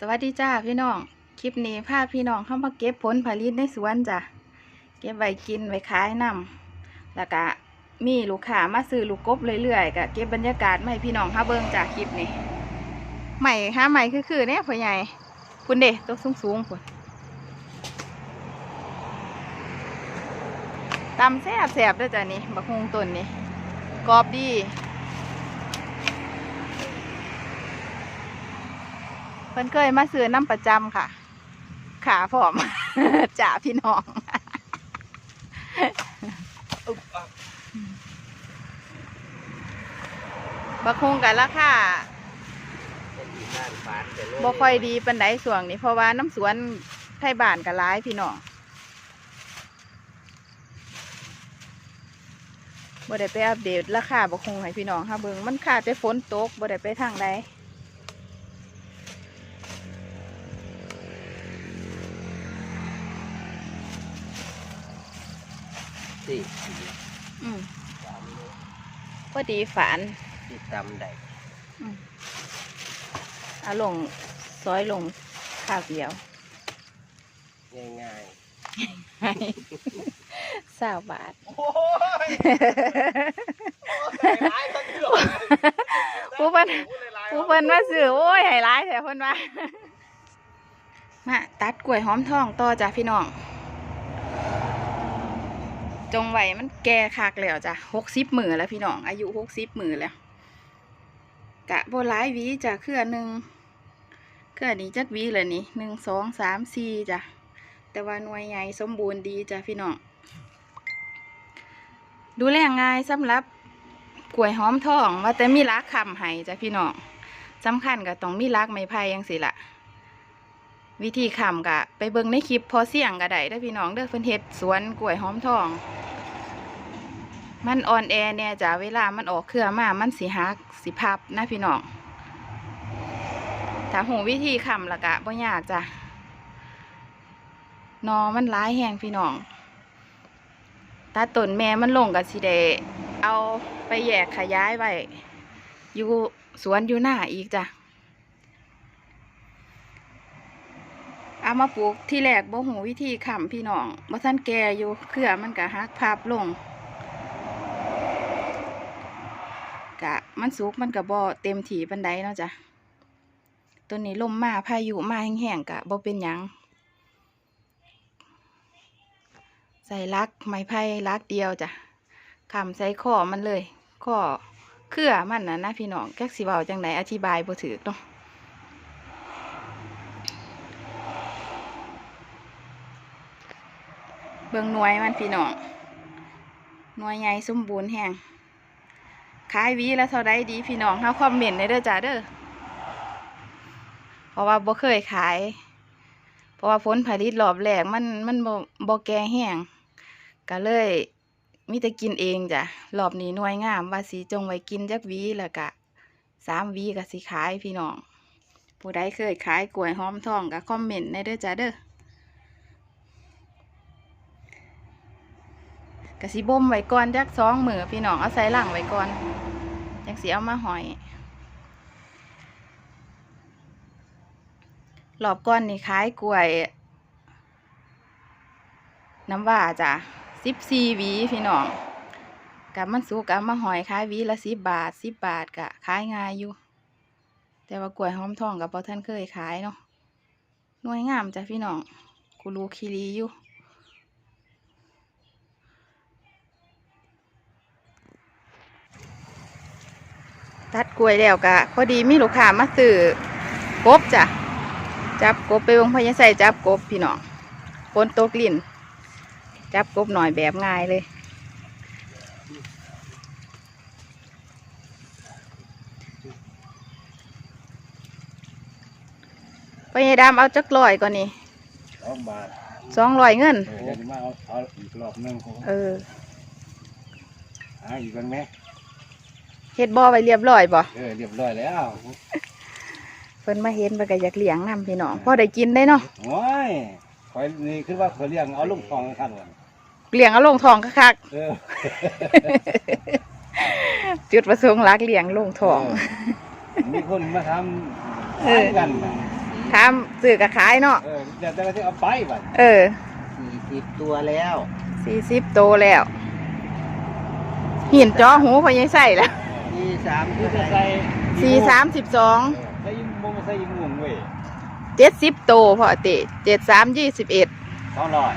สวัสดีจ้าพี่น้อง คลิปนี้พาพี่น้องเข้ามาเก็บผลผลิตในสวนจ้ะ เก็บไว้กินไว้ขายนำแล้วก็มีลูกค้ามาซื้อลูกกบเรื่อยๆก็เก็บบรรยากาศมาให้พี่น้องห้าเบิ่งจ้ะคลิปนี้ ใหม่ฮะใหม่คือคือๆเนี่ยพ่อใหญ่คุณเด้ตัวสูงสูงๆพุ่นตำแซ่บแซ่บๆด้วยจ้ะนี่บักฮงต้นนี่กรอบดี พิ่นเคยมาซื้อน้ำประจำค่ะ ขาผอม จ่าพี่น้องบักคงกันราคาบ่ค่อยดีปันไดส่วงนี้เพราะว่าน้ำสวนไทยบ้านก็ร้ายพี่น้องบ่ได้ไปอัปเดตราคาบักคงให้พี่น้องค่ะเบิงมันขาดแต่ฝนตกบ่ได้ไปทางใด สี่อืมพอดีฝานที่ตำได้อืมเอาลงซอยลงข้าวเดียว ง่ายสาวบาท ๆ โอ้ยผู้เพิ่น ผู้เพิ่นมาซื้อโอ้ยให้ร้ายแต่เพิ่นว่า มาตัดกล้วยหอมทองต่อจ้ะพี่น้อง จงไหวมันแก่คักแล้วจ้ะหกสิบมือแล้วพี่น้องอายุหกสิบมือแล้ว กะโบหลายวีจ้ะเครือหนึ่งเครือนี้จักหวีเลยนี่หนึ่งสองสามสี่จ้ะแต่ว่าหน่วยใหญ่สมบูรณ์ดีจ้ะพี่น้องดูแลง่ายสำหรับกล้วยหอมทองว่าแต่มีรักคำให้จ้ะพี่น้องสำคัญก็ต้องมีรักไม้ไผ่ยังสิละ วิธีคำกะ ไปเบิ่งในคลิปพอเสี่ยงก็ได้เด้พี่น้องเด้อเพิ่นเฮ็ดสวนกล้วยหอมทอง มันอ่อนแอเนี่ยจ้ะเวลามันออกเครือมามันสิหักสิพับนะพี่น้องถ้าหูวิธีคำละกะบ่ยากจ้ะนอมันร้ายแหงพี่น้องตาต้นแม่มันลงกับสิเดเอาไปแยกขยายไว้อยู่สวนอยู่หน้าอีกจ้ะ เอามาปลูกที่แรกบ่หูวิธีขำพี่น้องบ่ท่านแก่อยู่เครือมันกะหักพับลงกะมันสุกมันกะบ่เต็มถีบันไดเนาะจ้ะตัวนี้ลมมาพายุมาแห้งๆกะบ่เป็นหยังใส่ลักไม้ไผ่ลักเดียวจ้ะคำใส่ข้อมันเลยข้อเครือมันนะนะพี่น้องแก๊กสิเบาจังไหนอธิบายบ่ถือเนาะ บิ่งหน่วยมันพี่น้องหน่วยใหญ่สมบูรณ์แห้งขายวีแล้วเท่าไดดีพี่น้องเฮาคอมเมนต์ในเด้อจ้าเด้อเพราะว่าบ่เคยขาย เพราะว่าผลผลิตรอบแรกมันมันบ่บ่แก่แห้งก็เลยมีแต่กินเองจ้ะรอบนี้หน่วยงาม ว่าสิจงไว้กินจักวีแล้วก็สามวีก็สิขายพี่น้องผู้ใดเคยขายกล้วยหอมทองก็คอมเมนต์ในเด้อจ้าเด้อ ก็สิบ่มไว้ก่อนจักสองมือพี่น้องเอาใส่หลังไว้ก่อนจังสิเอามาหอยรอบก้อนนี่ขายกล้วย น้ำว่าจ้ะสิบสี่หวีพี่น้องกับมันสุกกับมาหอยขายหวีละสิบบาทสิบบาทกะขายง่ายอยู่ แต่ว่ากล้วยหอมทองกับพอท่านเคยขายเนาะหน่วยงามจ้ะพี่น้องกูรูคีรีอยู่ ตัดกล้วยแล้วกะพอดีมีลูกค้ามาซื้อกบจ้ะจับกบไปวงพญาใส่จับกบพี่น้องฝนตกลิ่น จับกบหน่อยแบบง่ายเลย พญาดำเอาจักลอยก่อนนี่สองบาทสองลอยเงินเออเดี๋ยวจะมาเอาเอาอีกรอบหนึงเออหาอีกกันไหม เฮ็ดบ่อไว้เรียบร้อยบ่เออเรียบร้อยแล้วเพิ่นมาเห็นเพิ่นก็อยากเลี้ยงนำพี่น้องพอได้กินได้เนาะโอ้ยคอยนี่คือว่าเขาเลี้ยงเอาลูกทองกันก่อนเลี้ยงเอาลงทองคักเออๆจุดประสงค์หลักเลี้ยงลงทองเมีคนมาทเออำกันน่ะอถามซื้อกับขายเนาะเออเดี๋ยวแต่ละที่เอาไปบัดเออสี่สิบตัวแล้วสี่สิบโตแล้วหินจ้อหูพอยังใส่แล้ว สี่สามคือเท่าจะไหร่ใส่สี่สามสิบสองใส่ยิงบ่มาใส่ยิงงวงเว้ยเจ็ดสิบโตพอติเจ็ดสามยี่สิบเอ็ดสองร้อย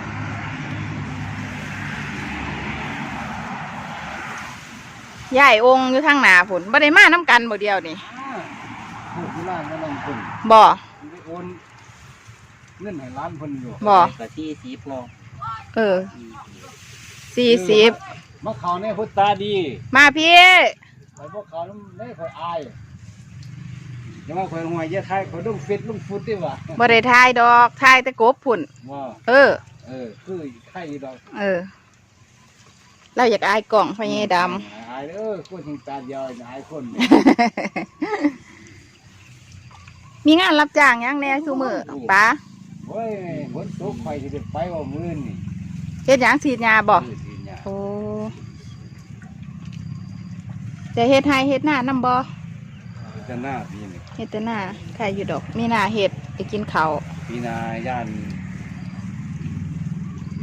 ใหญ่องค์อยู่ทางหนาผลบ่ได้มาน้ำกันบ่เดียวนี่พูดที่ร้านนั่นลงทุนบ่ไปโอนเงินให้ร้านเพิ่นอยู่บ่ก็สี่สิบโลเออสี่สิบมาเขาเนี่ยพุทตาดี มาพี่ ไปพวกเขาน้ำได้คอยอายอย่ามาคอยหวยเยอะใครคอยต้องฟิตต้องฟุตดิวะบ่ได้ทายดอกทายแต่กบผุ่น ว่าเออ เออ คือไข่ดอกเออ เราอยากอายกล่องพญายดอายเออคนหิงตาเดียวอายคนำมีงานรับจ้างหยังแหน่ซุมือป้าโอ้ยฝนตกไฟที่ไปว่ามื้อนี่เฮ็ดหยังฉีดยาบ่เออสิเนี่ยโอ้ จะเฮ็ดให้เฮ็ดหน้านำบ่จะหน้าปีนี่เฮ็ดแต่หน้าใครอยู่ดอก มีหน้าเฮ็ดไปกินข้าวปีนาย่าน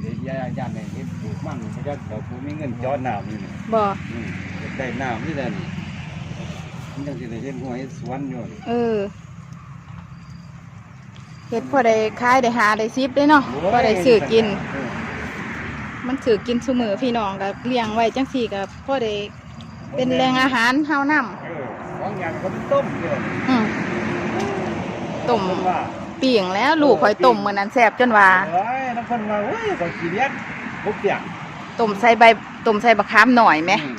เดี๋ยวย่านย่านเนี่ยเฮ็ดปลูกมันมันจะเดี๋ยวกูมีเงินจอดน้ำนี่นี่บ่อืมอยากได้น้ำนี่แหละนี่มันจังสิได้เฮ็ดหัวเฮ็ดสวนอยู่นี่เออเฮ็ดพอได้ขายได้หาได้ซิบได้เนาะพอได้ซื้อกินเออมันถือกินซุมือพี่น้องก็เลี้ยงไว้จังซี่ก็พอได้ เป็นแหล่งอาหารเฮานำเออของอย่างคนต้มเดียวนี่อืมต้มคนว่าปีงแล้วลูกข่อยต้มมื้อนั้นแซ่บจนว่าเอ้ยน้ำคนว่าโอ้ยข่อยขี้เลียดบุกเปียกต้มใส่ใบต้มใส่บักขามหน่อยไหมอื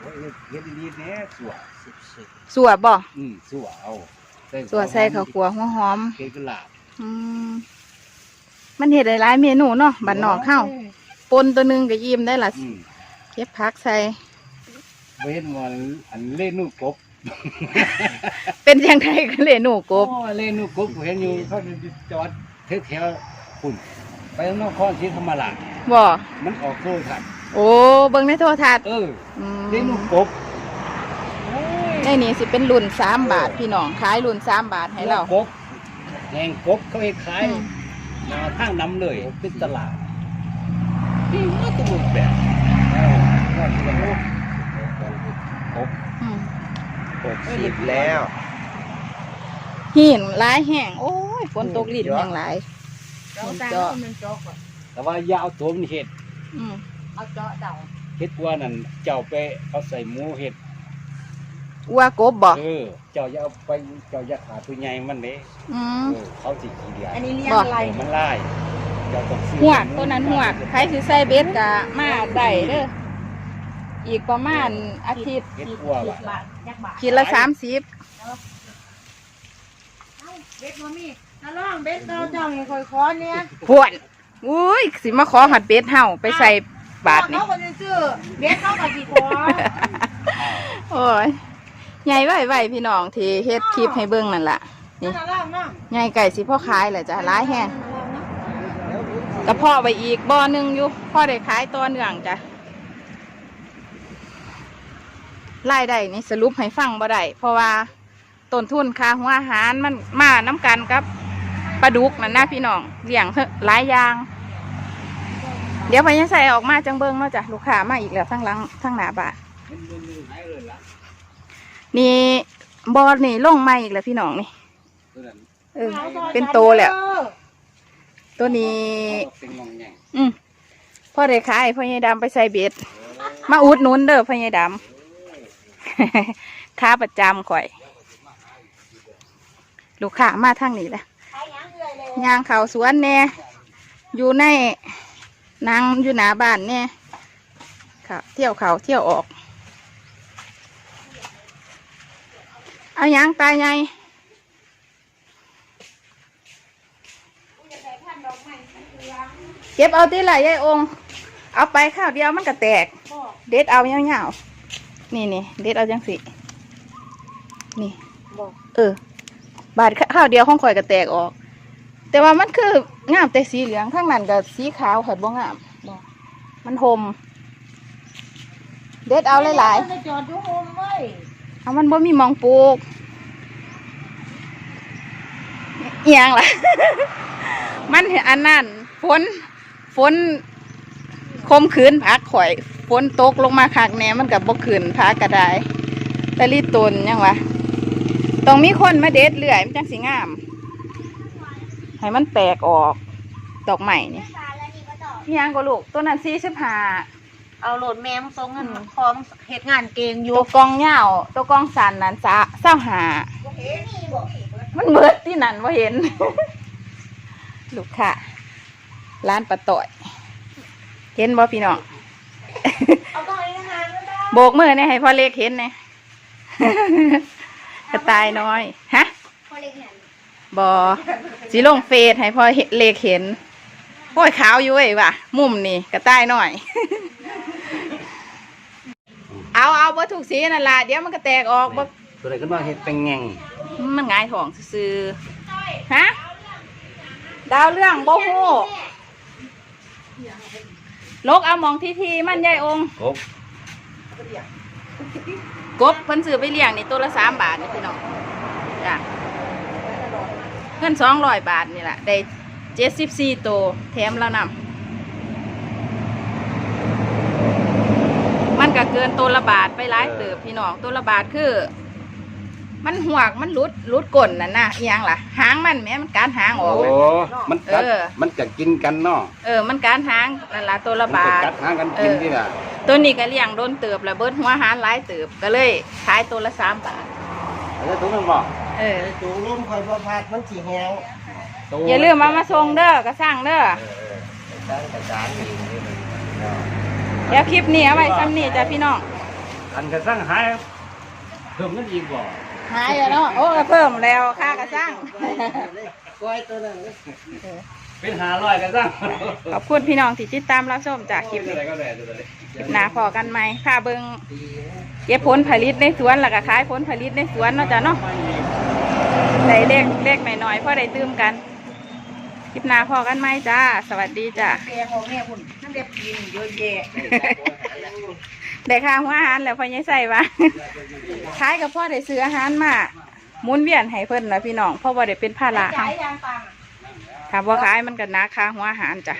โอ้ยเฮ็ดดีๆแน่สัวสิบสิบสัวบ่อืมสัวเอาใสัวใส่ข้าวคั่วหัวหอมเฮ็ดกะลาบอืมมันเฮ็ดได้หลายเมนูเนาะบ้านนอกเฮาปนตัวหนึงก็ยิ้มได้ละอืมเก็บผักใส่ บ่เห็นว่าอันเล่นูกบเป็นจังไดก็เลยหนูกบ โอ้เล่นูกบเห็นอยู่เขาจอดแถวๆพุ่นไปทางนครศรีธรรมราชบ่มันออกโซ่ทันโอ้เบิ่งในโทรทัศน์เอออืมเล่นูกบโอ้ย ในนี้สิเป็นรุ่น3บาทพี่น้องขายรุ่น3บาทให้เรา กบแหงกบเขาให้ขายอืมหนาทางน้ำเลยเป็นตลาดนี่มันก็บุกแบบเออว่าที่ละลู กกบอืมหกสิบแล้วหินหลายแห้งโอ้ยฝนตกลิ้นแห้งหลายหินเจาะแต่ว่าอย่าเอาตัวมันเห็ดอืมเห็ดว่านั่นเจ้าไปเอาใส่หมูเห็ดอัวกบบ่เออเจ้าอย่าเอาไปเจ้าอย่าขาตัวใหญ่มันเด้อืมเออเขาสิขี้เดียดอันนี้เรียกบ่อะไรเออมันไล่เจ้าต้องซื้อหวกตัวนั้นหวกใครสิใส่เบ็ดกะมาได้เด้อ อีกประมาณอาทิตย์เห็ดวัวว่ะ บาทยักบาทขีดละสามสิบเบ็ดมามีน้าล่องเบ็ดเราจ้าให้คอยคอเนี่ยพวนอุ้ยสิมาขอหัดเบ็ดเฮาไปใส่บาทนี่ เขาคนจะซื้อเบ็ดเขากับกี่คอโอ้ยใหญ่ไหวไหวพี่น้องที่เฮ็ดคลิปให้เบิ่งนั่นล่ะนี่น้าล่องเนาะใหญ่ไก่สิพ่อขายแหละจ้ะร้ายแห้งกระเพาะไปอีกบ่อหนึงอยู่พ่อได้ขายตัวเนื่องจ้ะ รายได้นี่สรุปให้ฟังบ่ได้เพราะว่าต้นทุนค่าหัวอาหารมันมาน้ำกันกับปลาดุกนั่นนะพี่น้องเลี้ยงหลายอย่าง เดี๋ยวพยังใส่ออกมาจังเบิ้งเนาจ้ะลูกค้ามาอีกแล้วทั้งหลังทั้งหน้าบ้านมันมันมันหายเลยล่ะนี่บอลนี่ลงมาอีกแล้วพี่น้องนี่เออเป็นโตแล้วตัวนี้อืมพ่อได้ขายพ่อใหญ่ดำไปใส่เบ็ดมาอุดนุนเด้อพ่อใหญ่ดำ ค้าประจำข่อย ลูกค้ามาทางนี้แหละยางเขาสวนแน่อยู่ในนางอยู่หน้าบ้านแน่ค่ะเที่ยวเขาเที่ยวออก เอายางตายไงเก็บเอาที่ไหลยายองค์เอาไปข้าวเดียวมันก็แตก เด็ดเอาเงาวๆ นี่นี่เด็ดเอาจังสินี่เออ บาดข้าวเดียวของข่อยก็แตกออก แต่ว่ามันคืองามแต่สีเหลืองข้างนั้นกับสีขาวข่อยบ่งามมันหมเด็ดเอาหลายจะจอดทุกโฮมไว้ๆเอามันบ่มีหมองปลูกเอียงล่ะ มันอันนั้นฝนฝน คมขืนพักข่อยฝนตกลงมาคักแหน่มันกับบกขืนพักก็ได้แต่รีตนยังวะต้องมีคนมาเด็ดเลื่อยมันจังสิงาม ให้มันแตกออกดอกใหม่นี่พี่ยังก็ลูกตัวนั้นสี่สิบห้าเอาโหลดแม่มทรงเงินของเหตุงานเกงอยู่ตัวกองเหย้าตัวกองสันนั้นจะเศร้าหา มันเบิดที่นั่นว่าเห็น ลูกค่ะ ร้านปลาต่อย เห็นบ่พี่น้องเอาตรงนี้นะคะโบกมือเนี่ยให้พ่อเล็กเห็นเนี่ยกระต่ายน้อย ฮะบอสีลงเฟซให้พ่อเล็กเห็นโอ้ยขาวอยู่เว้ยว่ะ มุมนี่กระต่ายน้อย เอาเอาบ่ถูกสีนั่นล่ะเดี๋ยวมันก็แตกออกบ่ตัวไหนขึ้นมาเห็ดเป็นแงงมันหงายท้องซื่อๆฮะดาวเรื่องบ่ฮู้ ลกเอาหมองทีทีๆมันยายองค์กบกบเพิ่นซื้อไปเลี้ยงนี่ตัวละสามบาทนี่พี่น้องจ้ะเงินสองร้อยบาทนี่แหละได้เจ็ดสิบสี่ตัวแถมแล้วนำมันก็เกินตัวละบาทไปหลายเติบพี่น้องตัวละบาทคือ มันหวกมันหลุดหลุดก้นนั่นน่ะอีหยังล่ะ หางมันแหม่มันการหางอโอ้อกเลยมันกัด เออ มันกัดกินกันเนาะเออ มันการหางนั่นล่ะตัวละมันบาจะทกัดหางกันกินที่น่ะตัวนี้ก็เลี้ยงโดนเติบแล้วเบิดหัวหารหลายเติบก็เลยขายตัวละสามบาท แล้วทุกคนบอกเออ จูงร่มคอยประพาดมันสีแห้งอย่าลืมมามาส่งเด้อกระสั่งเด้อตั้งแต่จานเองนี่มันเดี๋ยวคลิปนี้เอาไว้ซ้ำนี่จ้ะพี่น้อง อันกระสั่งหายเพิ่มกันอีกบ่ หายแล้วเนาะโอ้ก็เพิ่มแล้วค่ากระสั่งก้อยตัวนั้นเลยเป็นหาร้อยกระสั่งขอบคุณพี่น้องที่ติดตามรับชมจากคลิปตัวนี้ไหนก็ได้ตัวไหนคลิปหน้าพอกันไหมพาเบิงเก็บผลผลิตในสวนแล้วก็ขายผลผลิตในสวนเนาะจ้ะเนาะได้เลขเลขหน่อยๆพอได้ตื้มกันคลิปหน้าพอกันไหมจ้า สวัสดีจ้าแกของแม่คุณนั่นเด็กกินเยอะแยะ ได้ค่าหัวอาหารแล้วพ่อยังใส่วะขายกับพ่อได้ซื้ออาหารมาหมุนเวียนให้เพิ่นนะพี่น้องเพราะว่าได้เป็นภาระจ่ายยางปังถ้าบ่ขายมันก็หนาค่าหัวอาหารจ้ะ